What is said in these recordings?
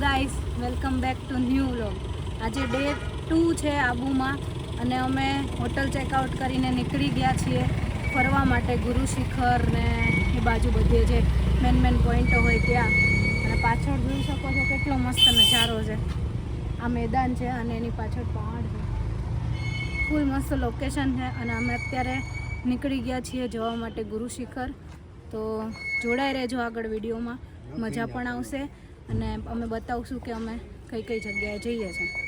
Guys welcome back to new vlog આજે day two છે આબુમાં અને અમે હોટલ ચેકઆઉટ કરીને નીકળી ગયા છીએ ફરવા માટે ગુરુ શિખર ને એ બાજુ બધે જે મેન મેન પોઈન્ટો હોય ત્યાં. અને પાછળ જોઈ શકો છો કેટલો મસ્ત નજારો છે. આ મેદાન છે અને એની પાછળ પહાડ છે. ફૂલ મસ્ત લોકેશન છે અને અમે અત્યારે નીકળી ગયા છીએ જવા માટે ગુરુ શિખર. તો જોડાઈ રહેજો આગળ વિડીયોમાં. મજા પણ આવશે. અને અમે બતાવશું કે અમે કઈ કઈ જગ્યાએ જઈએ છીએ.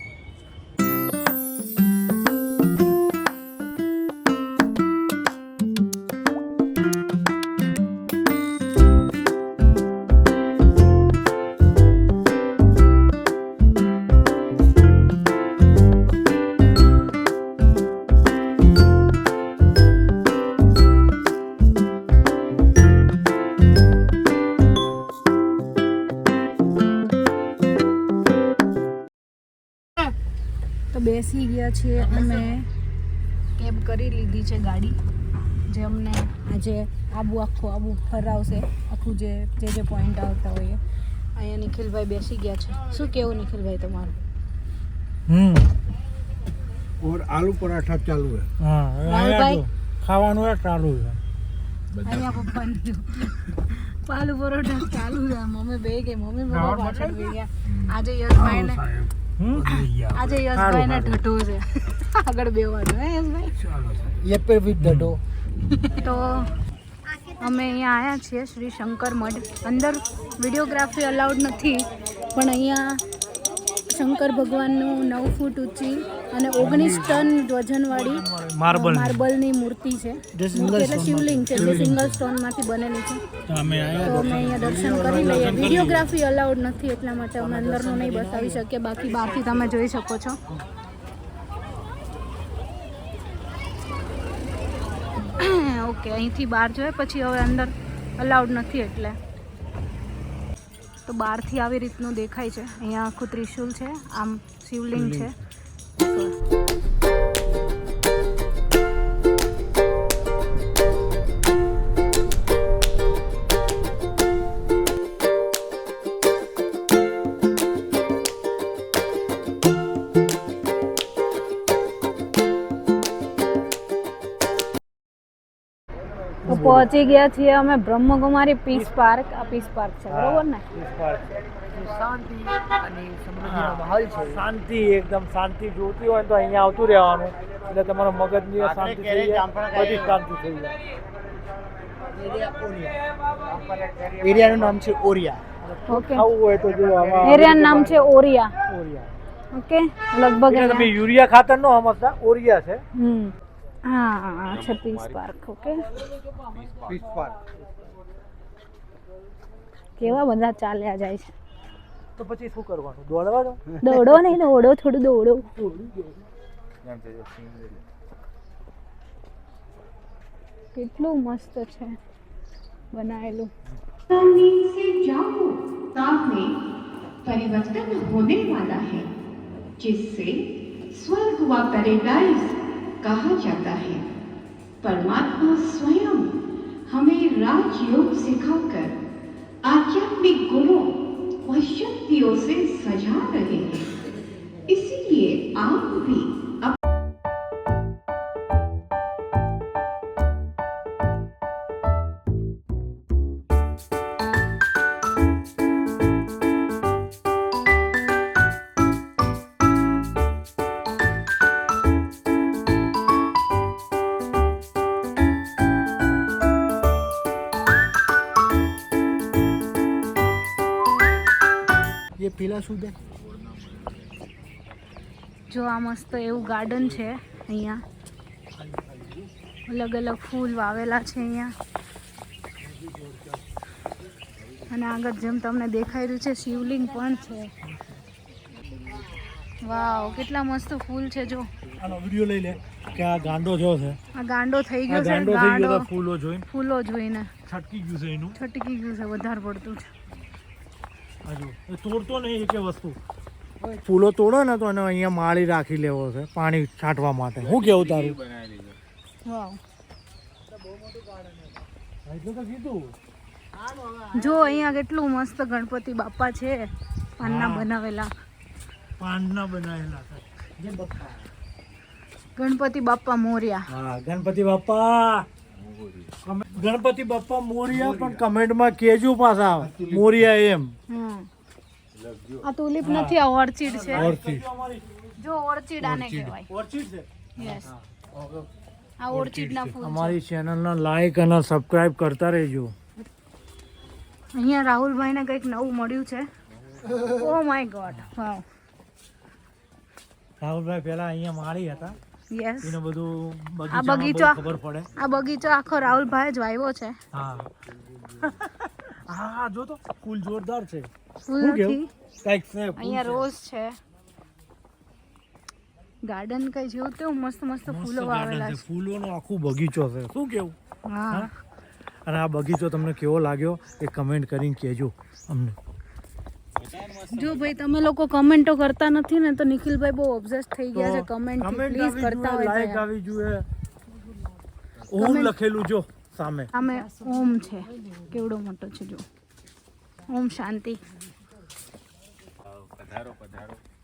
બેસી ગયા છીએ અમે કેબ કરી લીધી છે ગાડી જે અમને આજે આબુ આખું આબુ ફરાવશે આખું જે જે જે પોઈન્ટ આવતા હોય અહીંયા નિખિલભાઈ બેસી ગયા છે. શું કેવું નિખિલભાઈ તમારું? હમ. ઓર આલુ પરાઠા ચાલુ હે. હા રાહુલભાઈ ખાવાનું હે ચાલુ હે અહીંયા પપ્પાનું આલુ પરોઠા ચાલુ છે. મમ્મી બે ગઈ મમ્મી પપ્પા પાછળ ગયા? આજે યશભાઈને આજે યશભાઈ ના છે. આગળ બેવાનો હે યશભાઈ? લેપર વિથ તો અમે અહીંયા આવ્યા છીએ શ્રી શંકર મઠ અંદર વિડીયોગ્રાફી અલાઉડ નથી પણ અહીંયા શંકર ભગવાનનું નવ ફૂટ ઊંચી અને ઓગણીસ ટન વજનવાળી માર્બલ માર્બલની મૂર્તિ છે. એટલે શિવલિંગ છે જે સિંગલ સ્ટોનમાંથી બનેલી છે. તો અમે તો અમે અહીંયા દર્શન કરી લઈએ. વિડીયોગ્રાફી અલાઉડ નથી એટલા માટે અમે અંદરનું નહીં બતાવી શકીએ. બાકી બહારથી તમે જોઈ શકો છો. ઓકે અહીંથી બહાર જોઈએ પછી હવે અંદર અલાઉડ નથી એટલે. તો બહારથી આવી રીતનું દેખાય છે. અહીંયા આખું ત્રિશુલ છે આમ શિવલિંગ છે. પહોંચી ગયા છીએ અમે બ્રહ્મકુમારી પીસ પાર્ક આ પીસ પાર્ક છે બરોબર ને? શાંતિ એકદમ શાંતિ. જોતી હોય તો અહીંયા આવતું રહેવાનું. એટલે તમારા મગજની શાંતિ થઈ જાય. બધી શાંતિ થઈ જાય. એરિયાનું નામ છે ઓરિયા. ઓકે. આવું હોય તો જો એરિયાનું નામ છે ઓરિયા. ઓરિયા. ઓકે? લગભગ તમે યુરિયા ખાતર નો સમજતા ઓરિયા છે. હમ. હા આ છે peace park okay peace park કેવા બધા ચાલ્યા જાય છે તો પછી શું કરવાનું દોડવા દો દોડો નહીં દોડો થોડું દોડો કેટલું મસ્ત છે બનાવેલું सामने से जाओ सामने परिवर्तन होने वाला है जिससे स्वर्ग व पैराडाइज कहा जाता है। परमात्मा स्वयं हमें राजयोग सिखाकर आध्यात्मिक गुणों व शक्तियों से सजा रहे हैं। શું જો આ મસ્ત એવું ગાર્ડન છે અહીંયા. અલગ અલગ ફૂલ વાવેલા છે અહીંયા. અને આગળ જેમ તમને દેખાઈ રહ્યું છે શિવલિંગ પણ છે. વાવ કેટલા મસ્ત ફૂલ છે જો. આનો વિડિયો લઈ લે કે આ ગાંડો જો છે. આ ગાંડો થઈ ગયો છે ગાંડો થઈ ગયો ફૂલો જોઈને ફૂલો જોઈને. છટકી ગયું છે એનું. છટકી ગયું છે વધારે પડતું છે. હજુ. તોડતો નહીં એકે વસ્તુ. ફૂલો તોડો ને તો એને અહીંયા માળી રાખી લેવો છે પાણી છાંટવા માટે. હું કેવું તારું? જો અહીંયા કેટલું મસ્ત ગણપતિ બાપા છે પાનના બનાવેલા. પાનના બનાવેલા છે. ગણપતિ બાપ્પા મોર્યા. હા ગણપતિ બાપ્પા કમે- ગણપતિ બાપ્પા મોરિયા પણ કમેન્ટમાં કેજો પાછા. મોરિયા એમ. આ તુલિપ નથી આ ઓર્ચિડ છે. ઓર્ચિડ જો ઓર્ચિડ આને કહેવાય. ઓર્ચિડ છે? યસ આ ઓર્ચિડ ના ફૂલ છે. અમારી ચેનલને લાઈક અને સબસ્ક્રાઇબ કરતા રહેજો. અહીંયા રાહુલભાઈ ને કંઈક નવું મળ્યું છે. ઓ માય ગોડ વાવ રાહુલભાઈ પહેલા અહીંયા માળી હતા. યસ એને બધું આ બગીચો ખબર પડે. આ બગીચો આખો રાહુલભાઈ જ વાવ્યો છે. હા. હા જો તો ફૂલ જોરદાર છે. ફૂલ કેવું? નથી કંઈક છે અહીંયા રોઝ છે. ગાર્ડન કઈ જેવું તેવું મસ્ત મસ્ત ફૂલો વાવેલા છે. ફૂલોનો આખો બગીચો છે. શું કેવું? હા? અને આ બગીચો તમને કેવો લાગ્યો એ કમેન્ટ કરીને કહેજો અમને. જો ભાઈ તમે લોકો કમેન્ટો કરતા નથી ને તો નિખિલભાઈ બહુ ઓબ્ઝેસ થઈ ગયા છે કમેન્ટ પ્લીઝ કરતા હોય લાઈક આવી જોઈએ ઓમ લખેલું જો સામે. સામે ઓમ છે. કેવડો મોટો છે જો. ઓમ શાંતિ.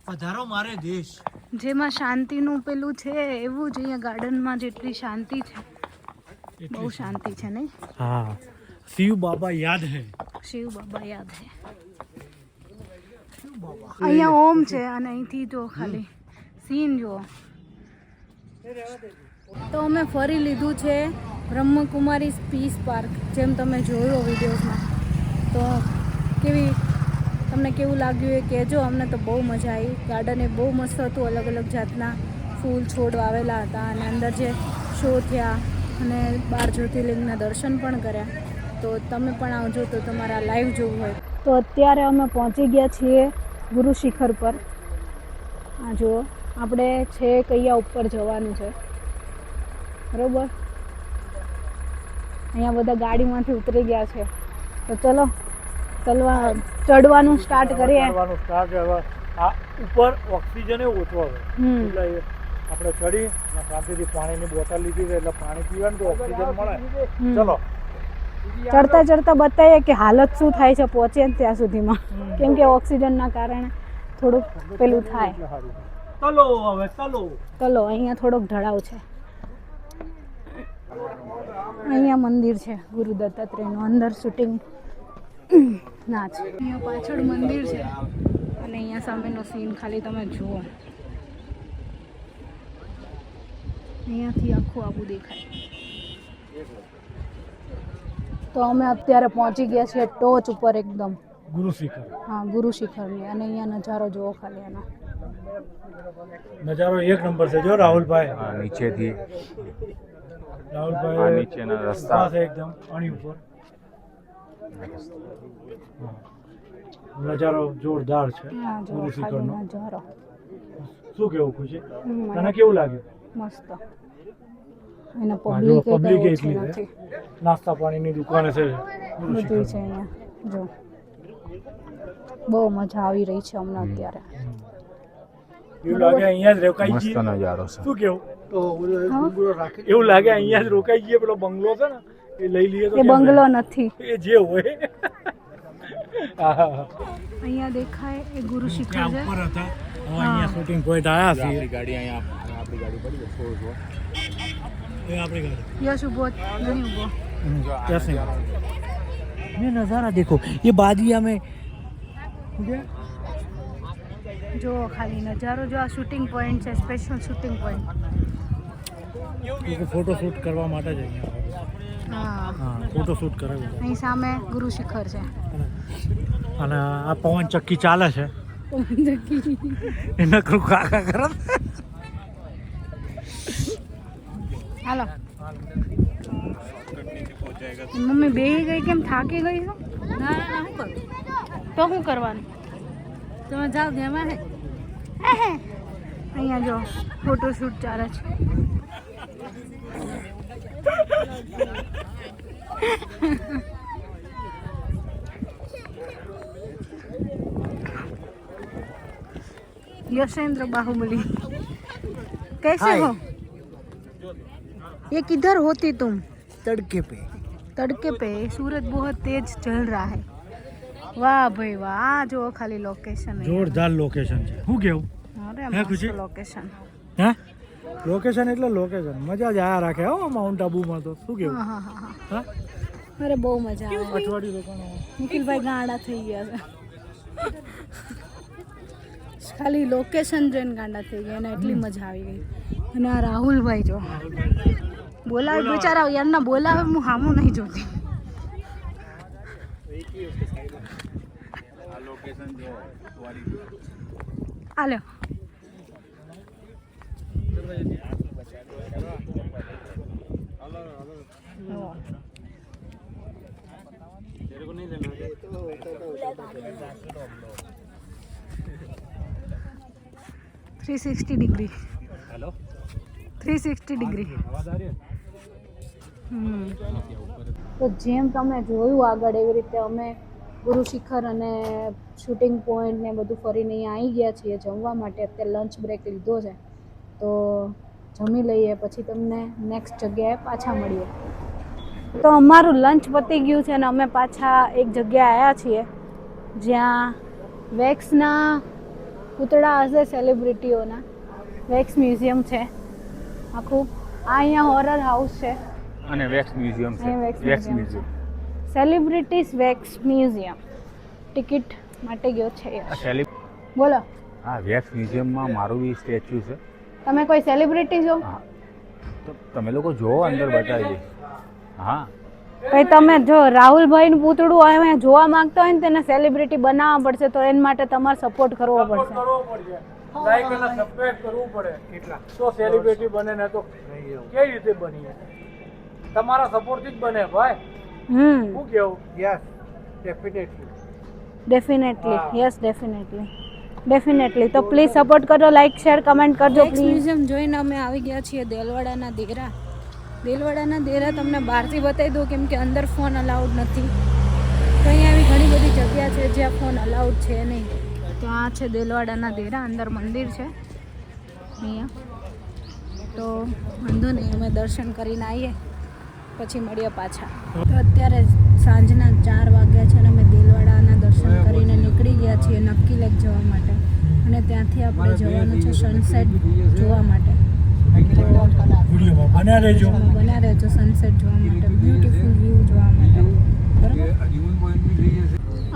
પધારો મારે દેશ. જેમાં શાંતિનું પેલું છે એવું જ અહીંયા ગાર્ડનમાં જેટલી શાંતિ છે. બહુ શાંતિ. છે નહીં? હા. શિવ બાબા યાદ હે. શિવ બાબા યાદ છે અહીંયા ઓમ છે અને અહીંથી જો ખાલી સીન જુઓ. તો અમે ફરી લીધું છે બ્રહ્મકુમારી પીસ પાર્ક, જેમ તમે જોયો વિડીયોઝમાં. તો કેવી, તમને કેવું લાગ્યું એ કહેજો. અમને તો બહુ મજા આવી. ગાર્ડન એ બહુ મસ્ત હતું અલગ અલગ જાતના ફૂલ છોડ વાવેલા હતા અને અંદર જે શો થયા અને બાર જ્યોતિર્લિંગના દર્શન પણ કર્યા. તો તમે પણ આવજો તો તમારા લાઈવ જોવું હોય. તો અત્યારે અમે પહોંચી ગયા છીએ ગુરુ શિખર પર. આ જુઓ આપણે છે કયા ઉપર જવાનું છે. બરોબર? અહીંયા બધા ગાડીમાંથી ઉતરી ગયા છે. તો ચલો ચલવા ચડવાનું સ્ટાર્ટ કરીએ. કરવાનું સ્ટાર્ટ આ ઉપર ઓક્સિજન એ ઓછો એ આપણે ચડી શાંતિથી પાણીની બોટલ લીધી છે. એટલે પાણી પીવાનું તો ઓક્સિજન મળે. ચલો ચડતા ચડતા બતાવીએ કે હાલત શું થાય છે પહોંચે ત્યાં સુધીમાં. કેમ કે ઓક્સિજનના કારણે થોડુંક પેલું થાય. તલો ચલો હવે ચલો. તલો અહીંયા થોડોક ઢળાવ છે. અહીંયા મંદિર છે ગુરુ દત્તાત્રેયનું. અંદર શૂટિંગ ના છે. અહીંયા પાછળ મંદિર છે. અને અહીંયા સામેનો સીન ખાલી તમે જુઓ. અહીંયાથી આખું આબુ દેખાય. તો અમે અત્યારે પહોંચી ગયા છીએ ટોચ ઉપર એકદમ. ગુરુ શિખર. હા ગુરુ શિખરની અને અહીંયા નજારો જોવો ખાલી એનો. નજારો એક નંબર છે જો રાહુલભાઈ. હા નીચેથી. રાહુલભાઈ નીચેના રસ્તા. છે એકદમ પાણી ઉપર. નજારો જોરદાર છે ગુરુ શિખરનો. નજારો. શું કેવું ખુશી? તને કેવું લાગ્યું? મસ્ત. એને પબ્લિક પબ્લિક એટલી છે નાસ્તા પાણીની દુકાન છે બધું છે અહીંયા જો. બહુ મજા આવી રહી છે હમણાં અત્યારે. એવું લાગે અહીંયા જ રોકાઈ મસ્ત જઈએ? નજારો છે. શું કેવું? તો રાખી એવું લાગે અહીંયા જ રોકાઈ જઈએ પેલો બંગલો છે ને એ લઈ લઈએ તો એ બંગલો નથી. એ જે હોય. અહીંયા દેખાય એ ગુરુ શિખર છે. ઉપર હતા. હવે અહીંયા શૂટિંગ પોઈન્ટ આયા છે આપણી ગાડી અહીંયા આપણી ગાડી પડી છે થોડું જો એ આપણી ગાડી યશ ઉભો નહીં ઉભો कैसे ये नज़ारा देखो ये बादिया में જો ખાલી નજારો જો આ શૂટિંગ પોઈન્ટ છે special shooting point photo shoot કરવા માટે જ અહીંયા હા હા ફોટો શૂટ કરે બધા. અહીં સામે ગુરુ શિખર છે અને આ પવન ચક્કી ચાલે છે એ નકરું કાકા કરે હાલો મમ્મી બેહી ગઈ કેમ થાકી ગઈ છો ના ના શું કરું તો શું કરવાનું તમે જાઓ જેમાં હે અહીંયા જો ફોટોશૂટ ચાલે છે यशेंद्र बाहुबली कैसे हाय। हो ये किधर होती तुम તડકે પે तड़के पे सूरज बहुत तेज चल रहा है વાહ ભાઈ વાહ આ જુઓ ખાલી લોકેશન જોરદાર લોકેશન છે શું કેવું અરે હે, ખુશી? મસ્ત લોકેશન હે લોકેશન એટલે લોકેશન મજા જ આયા રાખે હો માઉન્ટ આબુમાં તો શું કેવું હા હા હા હા હા અરે બહુ મજા આવે અઠવાડિયું રોકાણો નિખિલભાઈ ગાંડા થઈ ગયા છે ખાલી લોકેશન જોઈને ગાંડા થઈ ગયા અને એટલી મજા આવી ગઈ અને આ રાહુલભાઈ જો બોલાવે બિચારા યારના બોલાવે હું હામું નહીં જોતી આલ્યો three sixty degree three sixty degree તો જેમ તમે જોયું આગળ એવી રીતે અમે ગુરુ શિખર અને શૂટિંગ પોઈન્ટ ને બધું ફરીને અહીંયા આવી ગયા છીએ જમવા માટે. અત્યારે લંચ બ્રેક લીધો છે. તો જમી લઈએ, પછી તમને નેક્સ્ટ જગ્યાએ પાછા મળીએ. તો અમારું લંચ પતી ગયું છે અને અમે પાછા એક જગ્યાએ આવ્યા છીએ, જ્યાં વેક્સના પૂતળા હશે સેલિબ્રિટીઓના વેક્સ મ્યુઝિયમ છે. આખું. આ અહીંયા હોરર હાઉસ છે. અને વેક્સ મ્યુઝિયમ છે. Wax museum. Celebrities wax museum. Ticket માટે ગયો છે બોલો. હા વેક્સ મ્યુઝિયમમાં મારું બી સ્ટેચ્યુ છે. તમે કોઈ સેલિબ્રિટી છો? તો તમે લોકો જોવો અંદર બતાવી હા. ભાઈ તમે જો રાહુલભાઈનું પૂતળું અમે જોવા માંગતા હોય ને તેને સેલિબ્રિટી બનાવવા પડશે તો એના માટે તમારે સપોર્ટ કરવો પડશે. લાઈક અને સબસ્ક્રાઇબ કરવું પડે. કેટલા તો સેલિબ્રિટી બને ને તો કેવી રીતે બનીએ? તમારા સપોર્ટથી જ બને ભાઈ. હમ. શું કેવું? Yes definitely definitely yes definitely definitely તો પ્લીઝ સપોર્ટ કરો લાઈક શેર કમેન્ટ કરજો પ્લીઝ મ્યુઝિયમ જોઈને અમે આવી ગયા છીએ દેલવાડાના દેરા. દેલવાડાના દેરા તમને બહારથી બતાવી દઉં કેમ કે અંદર ફોન અલાઉડ નથી. તો અહીંયા એવી ઘણી બધી જગ્યા છે જ્યાં ફોન અલાઉડ છે નહીં. તો આ છે દેલવાડાના દેરા અંદર મંદિર છે. અહીંયા. તો વાંધો નહીં અમે દર્શન કરીને આવીએ. પછી મળીએ પાછા. તો અત્યારે સાંજના ચાર વાગ્યા છે અને અમે દિલવાડાના દર્શન કરીને નીકળી ગયા છીએ નક્કી લેક જવા માટે. અને ત્યાંથી આપણે જવાનું છે સનસેટ જોવા માટે. રહેજો. રહેજો સનસેટ જોવા માટે. બ્યુટીફુલ વ્યૂ જોવા માટે.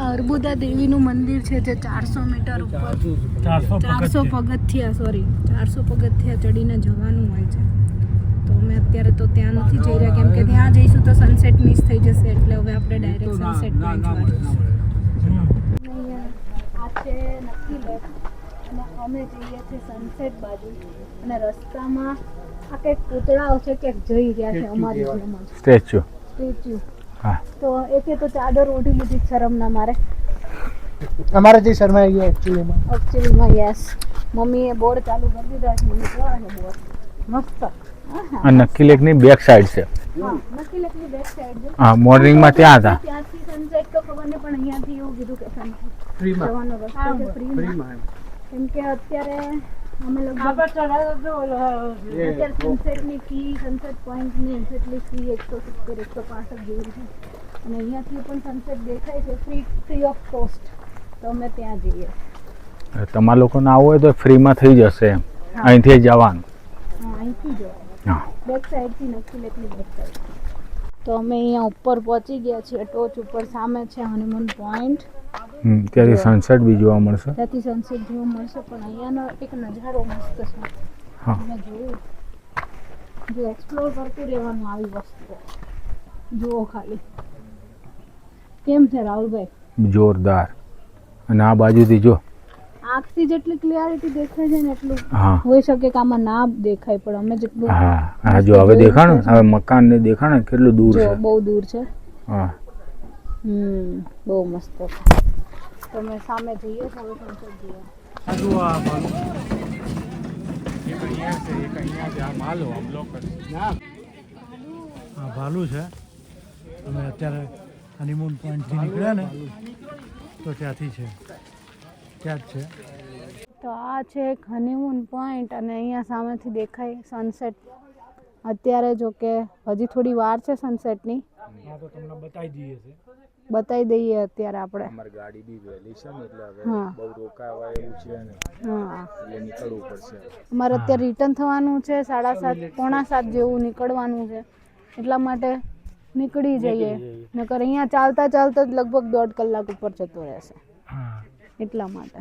અર્બુદા દેવીનું મંદિર છે જે ચારસો મીટર ઉપર. ચારસો પગથિયા. સોરી ચારસો પગથિયા ચડીને જવાનું હોય છે. તો અમે અત્યારે તો ત્યાં નથી જઈ રહ્યા. કેમ કે ત્યાં જઈશું તો સનસેટ મિસ થઈ જશે. એટલે હવે આપણે ડાયરેક્ટ સનસેટ પોઈન્ટ આ છે નક્કી લેક અને અમે જઈએ છીએ સનસેટ બાજુ. અને રસ્તામાં આ કંઈક પૂતળાઓ છે કે જઈ રહ્યા છે અમારી જેમ. સ્ટેચ્યુ સ્ટેચ્યુ હા. તો એકે તો ચાદર ઓઢી લીધી શરમ ના મારે. અમારે જે શર્માઈ ગયા એકચ્યુઅલીમાં એકચ્યુઅલીમાં યસ મમ્મીએ બોર્ડ ચાલુ કરી દીધા છે. મમ્મી કેવા છે બોર્ડ મસ્ત. આ નક્કી લેકની બેક સાઈડ છે. હા નક્કી લખી બેક સાઈડ છે. હા મોર્નિંગમાં ત્યાં હતા. જવાનો કેમ કે અત્યારે અમે લગભગ અત્યારે સનસેટની ફી સનસેટ પોઈન્ટની ફી એકસો સિત્તેર એકસો પાસઠ જેવી છે. અને અહીંયાથી પણ સનસેટ દેખાય છે ફ્રી ફ્રી ઓફ કોસ્ટ તો અમે ત્યાં જઈએ. તમારા લોકોને આવવું હોય તો ફ્રીમાં થઈ જશે એમ. અહીંથી જવાનું. અહીંથી જવાય હા બેક સાઈડથી નથી લેકની બેક સાઈડ તો અમે અહીંયા ઉપર પહોંચી ગયા છીએ ટોચ ઉપર સામે છે હનીમૂન પોઈન્ટ ત્યાંથી સનસેટ બી જોવા મળશે. ત્યાંથી સનસેટ જોવા મળશે પણ અહીંયાનો એક નજારો મસ્ત છે. હા. મેં જોયું? જો એક્સપ્લોર કરતું રહેવાનું આવી વસ્તુ. જુઓ ખાલી. કેમ છે રાહુલભાઈ? જોરદાર. અને આ બાજુથી જો. આંખથી જેટલી ક્લિયરિટી દેખાય છે ને એટલું હા. હોઈ શકે કે આમાં ના દેખાય પણ અમે જેટલું હા. હા જો હવે દેખાણ હવે મકાન ને દેખાણ કેટલું દૂર છે? બહુ દૂર છે. હા. હમ બહુ મસ્ત છે. તમે સામે જઈએ છો હવે સનસેટ જોઈએ. આ જુઓ આ ભાલુ આ ભાલુ છે. અમે અત્યારે હનીમૂન પોઈન્ટથી નીકળ્યા ને તો ત્યાંથી છે. જ છે. તો આ છે એક હનીમૂન પોઈન્ટ અને અહીંયા સામેથી દેખાય સનસેટ અત્યારે જો કે હજી થોડી વાર છે સનસેટની તો તમને બતાવી દઈએ છે. બતાવી દઈએ અત્યારે આપણે. અમારી ગાડી બી વહેલી છે ને એટલે હવે હા. બહુ રોકાવા એવું છે ને હા. એટલે નીકળવું પડશે. અમારે અત્યારે રિટર્ન થવાનું છે સાડા સાત પોણા સાત જેવું નીકળવાનું છે. એટલા માટે નીકળી જઈએ. નકર અહીંયા ચાલતા ચાલતા જ લગભગ દોઢ કલાક ઉપર જતો રહેશે. હા. એટલા માટે.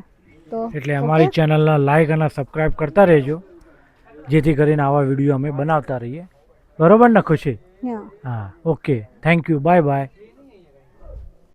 તો એટલે અમારી ચેનલના લાઈક અને સબસ્ક્રાઇબ કરતા રહેજો. જેથી કરીને આવા વીડિયો અમે બનાવતા રહીએ. બરોબર ને ખુશી? હા હા okay thank you bye bye